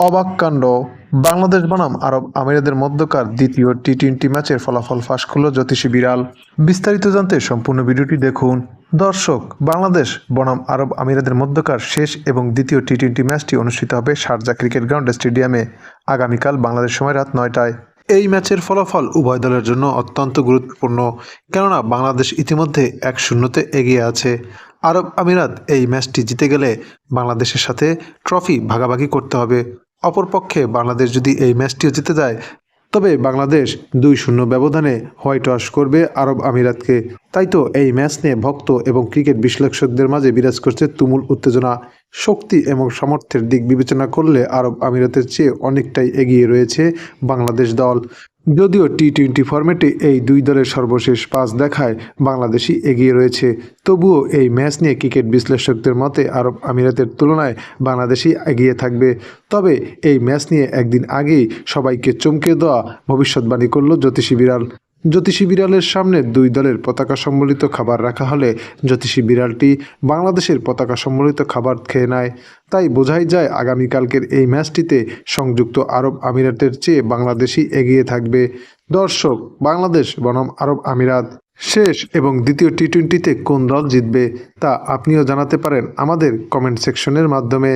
অবাক কাণ্ড। বাংলাদেশ বনাম আরব আমিরাদের মধ্যকার দ্বিতীয় টি টোয়েন্টি ম্যাচের ফলাফল ফাঁস করল জ্যোতিষী বিড়াল। বিস্তারিত জানতে সম্পূর্ণ ভিডিওটি দেখুন। দর্শক, বাংলাদেশ বনাম আরব আমিরাদের মধ্যকার শেষ এবং দ্বিতীয় টি টোয়েন্টি ম্যাচটি অনুষ্ঠিত হবে শারজা ক্রিকেট গ্রাউন্ড স্টেডিয়ামে আগামীকাল বাংলাদেশ সময় রাত নয়টায়। এই ম্যাচের ফলাফল উভয় দলের জন্য অত্যন্ত গুরুত্বপূর্ণ, কেননা বাংলাদেশ ইতিমধ্যে এক শূন্যতে এগিয়ে আছে। আরব আমিরাত এই ম্যাচটি জিতে গেলে বাংলাদেশের সাথে ট্রফি ভাগাভাগি করতে হবে। অপরপক্ষে বাংলাদেশ যদি এই ম্যাচটিও জিতে যায়, তবে বাংলাদেশ দুই শূন্য ব্যবধানে হোয়াইট ওয়াশ করবে আরব আমিরাতকে। তাই তো এই ম্যাচ নিয়ে ভক্ত এবং ক্রিকেট বিশ্লেষকদের মাঝে বিরাজ করছে তুমুল উত্তেজনা, শক্তি এবং সামর্থ্যের দিক বিবেচনা করলে আরব আমিরাতের চেয়ে অনেকটাই এগিয়ে রয়েছে বাংলাদেশ দল। যদিও টি টোয়েন্টি ফরম্যাটে এই দুই দলের সর্বশেষ পাঁচ দেখায় বাংলাদেশই এগিয়ে রয়েছে। তবুও এই ম্যাচ নিয়ে ক্রিকেট বিশ্লেষকদের মতে আরব আমিরাতের তুলনায় বাংলাদেশই এগিয়ে থাকবে। তবে এই ম্যাচ নিয়ে একদিন আগেই সবাইকে চমকে দেওয়া ভবিষ্যৎবাণী করল জ্যোতিষী বিড়াল। জ্যোতিষী বিড়ালের সামনে দুই দলের পতাকা সম্বলিত খাবার রাখা হলে জ্যোতিষী বিড়ালটি বাংলাদেশের পতাকা সম্বলিত খাবার খেয়ে নেয়। তাই বোঝাই যায় আগামীকালকের এই ম্যাচটিতে সংযুক্ত আরব আমিরাতের চেয়ে বাংলাদেশই এগিয়ে থাকবে। দর্শক, বাংলাদেশ বনাম আরব আমিরাত। শেষ এবং দ্বিতীয় টি টোয়েন্টিতে কোন দল জিতবে তা আপনিও জানাতে পারেন আমাদের কমেন্ট সেকশনের মাধ্যমে।